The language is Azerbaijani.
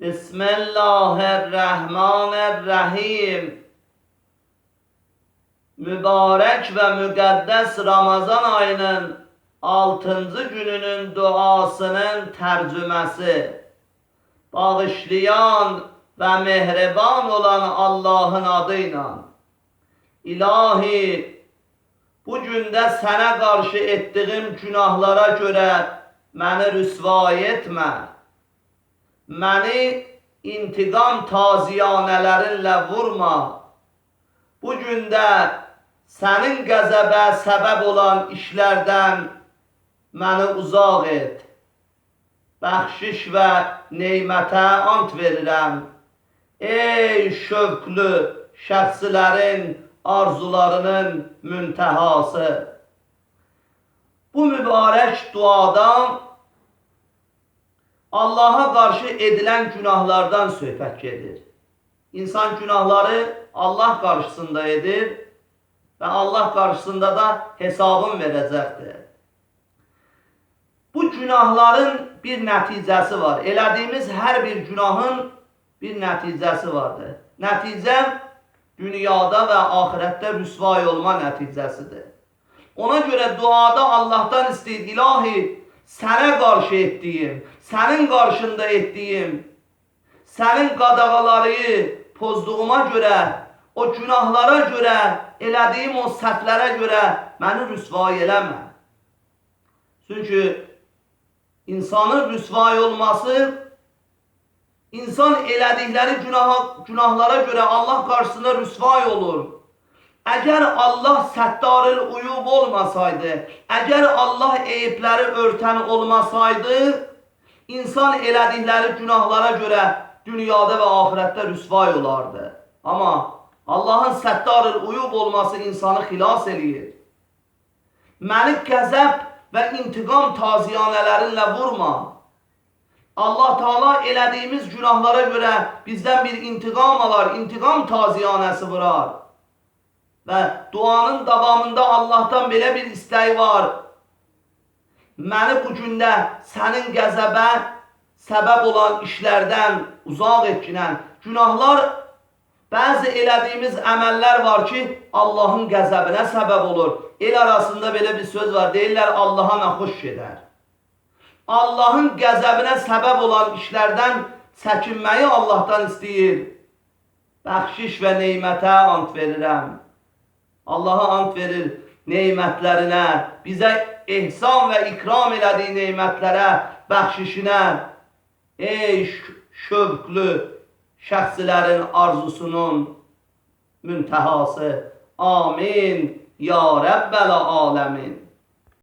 Bismillahirrahmanirrahim. Mübarek ve müqəddəs Ramazan ayının 6. gününün duasının tərcüməsi. Bağışlayan və mehriban olan Allahın adıyla. İlahi, bu gündə sənə qarşı etdiyim günahlara görə məni rüsvay etmə. Məni intiqam taziyanələrinlə vurma. Bu gündə sənin qəzəbə səbəb olan işlərdən məni uzaq et. Bəxşiş və neymətə ant verirəm. Ey şövqlü şəxsilərin arzularının müntəhası. Bu mübarək duada Allaha qarşı edilən günahlardan söhbət gedir. İnsan günahları Allah qarşısında edir və Allah qarşısında da hesabın verəcəkdir. Bu günahların bir nəticəsi var. Elədiyimiz hər bir günahın bir nəticəsi vardır. Nəticə dünyada və axirətdə rüsvay olma nəticəsidir. Ona görə duada Allahdan istəyir, ilahi, sənə qarşı etdiyim, sənin qarşında etdiyim, sənin qadağaları pozduğuma görə, o günahlara görə, elədiyim o səhvlərə görə məni rüsvay eləmə. Çünki insanın rüsvay olması insan elədikləri günah, günahlara görə Allah qarşısında rüsvay olur. Əgər Allah səttaril uyub olmasaydı, əgər Allah eyibləri örtən olmasaydı, insan elədikləri günahlara görə dünyada və axirətdə rüsvay olardı. Amma Allahın səttaril uyub olması insanı xilas eləyir. Məni qəzəb və intiqam taziyanələrinlə vurma. Allah Taala elədiyimiz günahlara görə bizdən bir intiqam alar, intiqam taziyanəsi vurar. Və duanın davamında Allahdan belə bir istəyi var. Məni bu gündə sənin qəzəbə səbəb olan işlərdən uzaq etkinən günahlar bəzi elədiyimiz əməllər var ki, Allahın qəzəbinə səbəb olur. El arasında belə bir söz var, deyirlər Allaha naxoş gedər. Allahın qəzəbinə səbəb olan işlərdən çəkinməyi Allahdan istəyir. Bəxşiş və neymətə ant verirəm. Allaha ant verir neymətlərinə, bizə ehsan və ikram elədiyi neymətlərə, bəxşişinə. Ey şövqlü şəxsilərin arzusunun müntəhası. Amin. Ya Rəbbəl aləmin.